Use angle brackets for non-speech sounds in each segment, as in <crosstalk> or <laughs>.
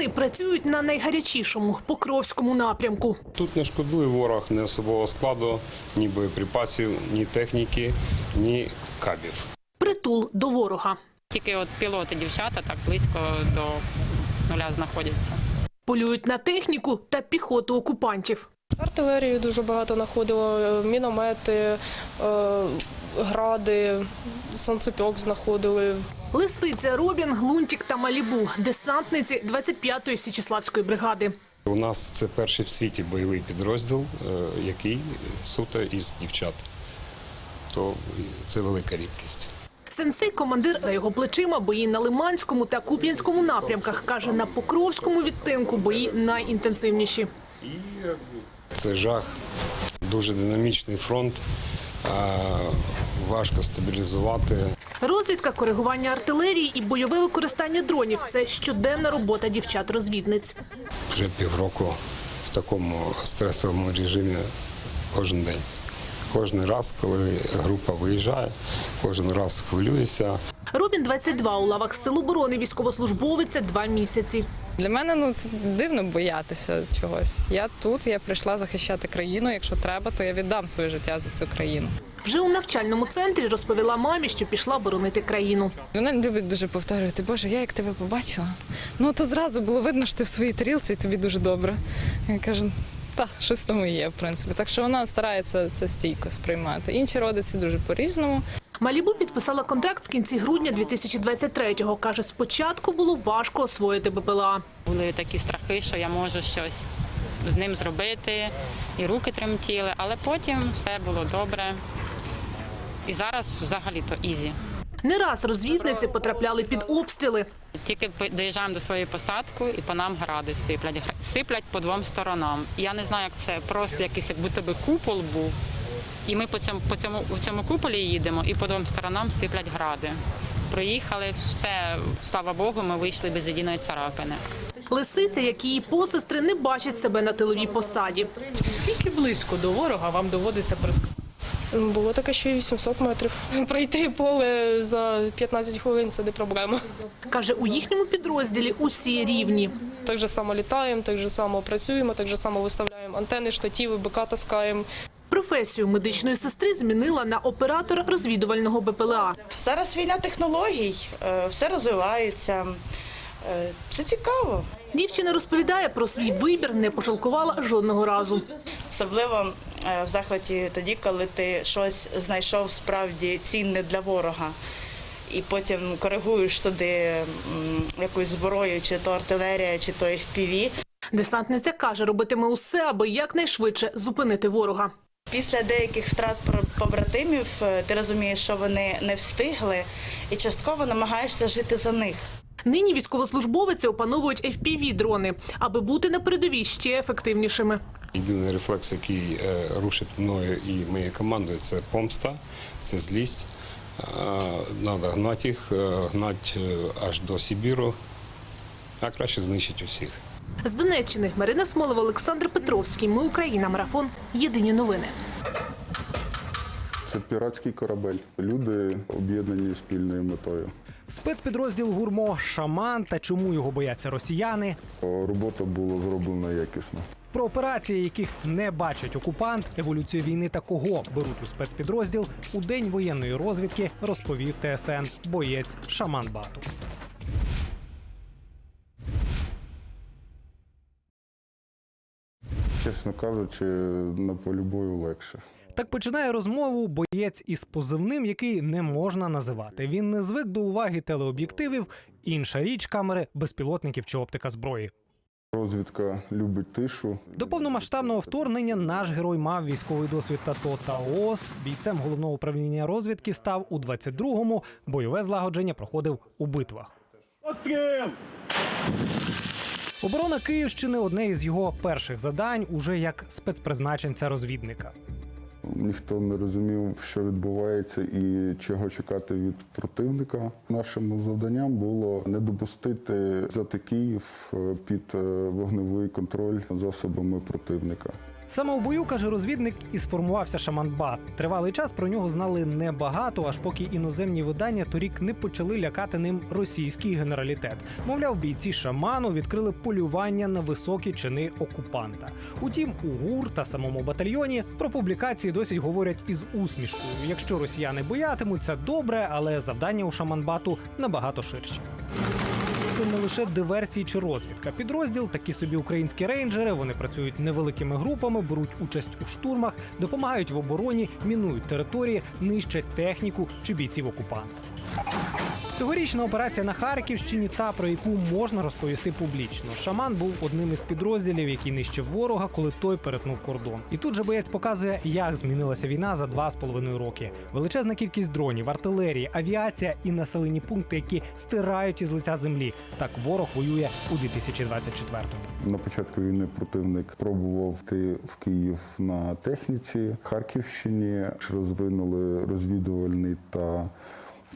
вони працюють на найгарячішому покровському напрямку. Тут не шкодує ворог ні особового складу, ні боєприпасів, ні техніки, ні кабів. Притул до ворога. Тільки от пілоти, дівчата так близько до нуля знаходяться. Полюють на техніку та піхоту окупантів. Артилерію дуже багато знаходило, е, міномети, е, гради, сонцепьок знаходили. Лисиця, Робін, Глунтік та Малібу – десантниці 25-ї Січеславської бригади. У нас це перший в світі бойовий підрозділ, е, який суто із дівчат. То це велика рідкість. Сенсей командир за його плечима бої на Лиманському та Куп'янському напрямках. Каже, на Покровському відтинку бої найінтенсивніші. Це жах, дуже динамічний фронт, важко стабілізувати. Розвідка, коригування артилерії і бойове використання дронів – це щоденна робота дівчат-розвідниць. Вже півроку в такому стресовому режимі кожен день. Кожен раз, коли група виїжджає, кожен раз хвилююся. Робін 22 у лавах Сил оборони військовослужбовиця два місяці. Для мене ну це дивно боятися чогось. Я тут, я прийшла захищати країну. Якщо треба, то я віддам своє життя за цю країну. Вже у навчальному центрі розповіла мамі, що пішла боронити країну. Вона любить дуже повторювати, Боже, я як тебе побачила. Ну то зразу було видно, що ти в своїй тарілці і тобі дуже добре. Я кажу, та щось тому є, в принципі. Так що вона старається це стійко сприймати. Інші родиці дуже по-різному. Малібу підписала контракт в кінці грудня 2023-го. Каже, спочатку було важко освоїти БПЛА. Були такі страхи, що я можу щось з ним зробити, і руки тремтіли, але потім все було добре. І зараз взагалі то ізі. Не раз розвідниці потрапляли під обстріли. Тільки доїжджаємо до своєї посадки і по нам гради сиплять. Сиплять по двом сторонам. Я не знаю, як це просто якийсь як будто би купол був. І ми по цьому, по цьому, в цьому куполі їдемо, і по двом сторонам сиплять гради. Проїхали, все, слава Богу, ми вийшли без єдиної царапини. Лисиця, як і її посестри, не бачить себе на тиловій посаді. Скільки близько до ворога вам доводиться працювати? Було таке, що і 800 метрів. <laughs> Пройти поле за 15 хвилин це не проблема. Каже, у їхньому підрозділі усі рівні. Так же само літаємо, так же само працюємо, так же само виставляємо антени, штативи, БК таскаємо. Професію медичної сестри змінила на оператор розвідувального БПЛА. Зараз війна технологій, е, все розвивається. Е, Це цікаво. Дівчина розповідає про свій вибір, не пожалкувала жодного разу. Особливо е, в захваті тоді, коли ти щось знайшов справді цінне для ворога. І потім коригуєш туди якусь зброю, чи то артилерія, чи то FPV. Десантниця каже, робитиме усе, аби якнайшвидше зупинити ворога. Після деяких втрат про- побратимів е, ти розумієш, що вони не встигли, і частково намагаєшся жити за них. Нині військовослужбовиці опановують FPV-дрони, аби бути на передовій ще ефективнішими. Єдиний рефлекс, який е, рушить мною і моєю командою, це помста, це злість. Треба гнати їх, е, гнати аж до Сибіру, а краще знищити усіх. З Донеччини Марина Смолова, Олександр Петровський. Ми Україна. Марафон. Єдині новини. Це піратський корабель. Люди об'єднані спільною метою. Спецпідрозділ гурмо Шаман та чому його бояться росіяни. Робота була зроблена якісно. Про операції, яких не бачить окупант, еволюцію війни та кого беруть у спецпідрозділ у день воєнної розвідки розповів ТСН боєць Шаман Бату. Чесно кажучи, на полі бою легше. Так починає розмову боєць із позивним, який не можна називати. Він не звик до уваги телеоб'єктивів. Інша річ камери, безпілотників чи оптика зброї. Розвідка любить тишу. До повномасштабного вторгнення наш герой мав військовий досвід ТАТО та ООС. Бійцем головного управління розвідки став у 22-му. Бойове злагодження проходив у битвах. Оборона Київщини одне із його перших завдань уже як спецпризначенця розвідника. Ніхто не розумів, що відбувається і чого чекати від противника. Нашим завданням було не допустити взяти Київ е, під е, вогневий контроль засобами противника. Саме у бою, каже розвідник, і сформувався шаманбат. Тривалий час про нього знали небагато, аж поки іноземні видання торік не почали лякати ним російський генералітет. Мовляв, бійці шаману відкрили полювання на високі чини окупанта. Утім, у ГУР та самому батальйоні про публікації досі говорять із усмішкою. Якщо росіяни боятимуться, добре, але завдання у шаманбату набагато ширші. Це не лише диверсії чи розвідка. Підрозділ такі собі українські рейнджери. Вони працюють невеликими групами, беруть участь у штурмах, допомагають в обороні, мінують території, нищать техніку чи бійців окупанта. Цьогорічна операція на Харківщині, та про яку можна розповісти публічно. Шаман був одним із підрозділів, який нищив ворога, коли той перетнув кордон. І тут же боєць показує, як змінилася війна за два з половиною роки. Величезна кількість дронів, артилерії, авіація і населені пункти, які стирають із лиця землі. Так ворог воює у 2024-му. На початку війни противник пробував йти в Київ на техніці. Харківщині розвинули розвідувальний та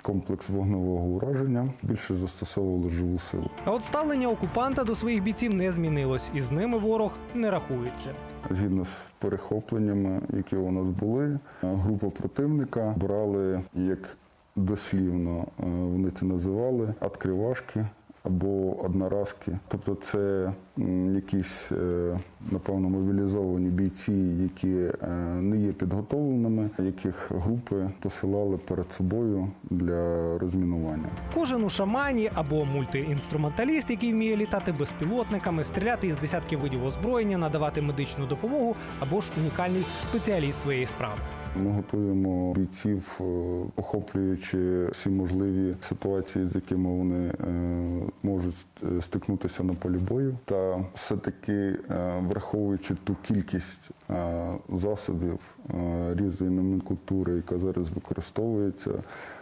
комплекс вогневого ураження. Більше застосовували живу силу. А от ставлення окупанта до своїх бійців не змінилось, і з ними ворог не рахується. Згідно з перехопленнями, які у нас були, група противника брали як дослівно е, вони це називали откривашки або одноразки. Тобто це якісь, е, напевно, мобілізовані бійці, які е, не є підготовленими, яких групи посилали перед собою для розмінування. Кожен у шамані або мультиінструменталіст, який вміє літати безпілотниками, стріляти із десятків видів озброєння, надавати медичну допомогу або ж унікальний спеціаліст своєї справи. Ми готуємо бійців, е, охоплюючи всі можливі ситуації, з якими вони е, можуть е, стикнутися на полі бою, та все-таки враховуючи ту кількість засобів різної номенклатури, яка зараз використовується,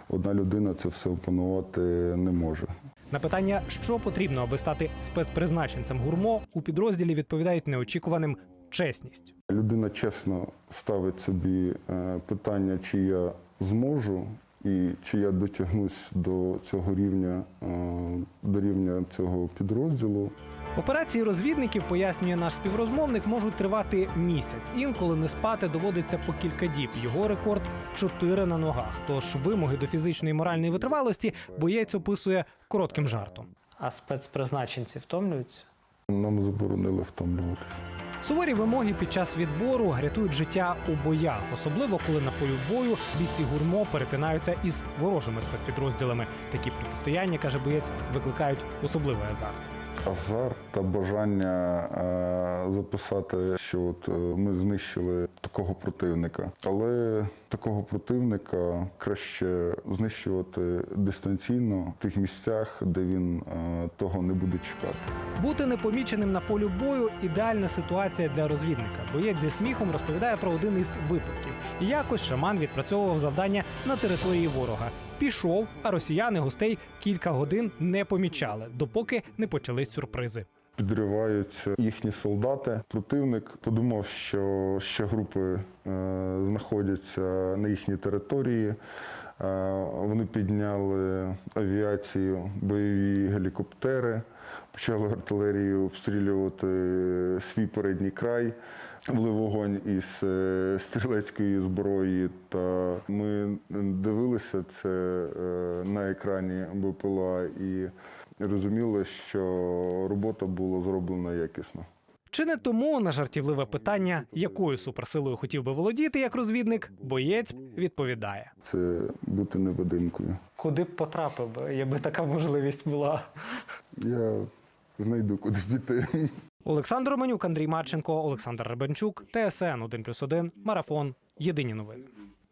одна людина це все опанувати не може. На питання, що потрібно, аби стати спецпризначенцем гурмо, у підрозділі відповідають неочікуваним чесність. Людина чесно ставить собі е, питання, чи я зможу і чи я дотягнусь до цього рівня, е, до рівня цього підрозділу. Операції розвідників, пояснює наш співрозмовник, можуть тривати місяць. Інколи не спати доводиться по кілька діб. Його рекорд чотири на ногах. Тож вимоги до фізичної і моральної витривалості боєць описує коротким жартом. А спецпризначенці втомлюються? Нам заборонили втомлюватися. Суворі вимоги під час відбору рятують життя у боях, особливо коли на полю бою бійці гурмо перетинаються із ворожими спецпідрозділами. Такі протистояння, каже боєць, викликають особливий азарт. Азарт та бажання е, записати, що от е, ми знищили такого противника. Але такого противника краще знищувати дистанційно в тих місцях, де він е, того не буде чекати. Бути непоміченим на полю бою ідеальна ситуація для розвідника. Боєць зі сміхом розповідає про один із випадків. Якось шаман відпрацьовував завдання на території ворога. Пішов, а росіяни гостей кілька годин не помічали, допоки не почались сюрпризи. Підриваються їхні солдати. Противник подумав, що ще групи е, знаходяться на їхній території. Е, вони підняли авіацію, бойові гелікоптери, почали артилерію обстрілювати свій передній край. вли вогонь із е, стрілецької зброї, та ми дивилися це е, на екрані БПЛА і розуміли, що робота була зроблена якісно. Чи не тому на жартівливе питання, якою суперсилою хотів би володіти як розвідник, боєць відповідає: Це бути невидимкою. куди б потрапив би, якби така можливість була. Я знайду куди піти. Олександр Романюк, Андрій Марченко, Олександр Ребенчук, ТСН 1+,1, Марафон. Єдині новини.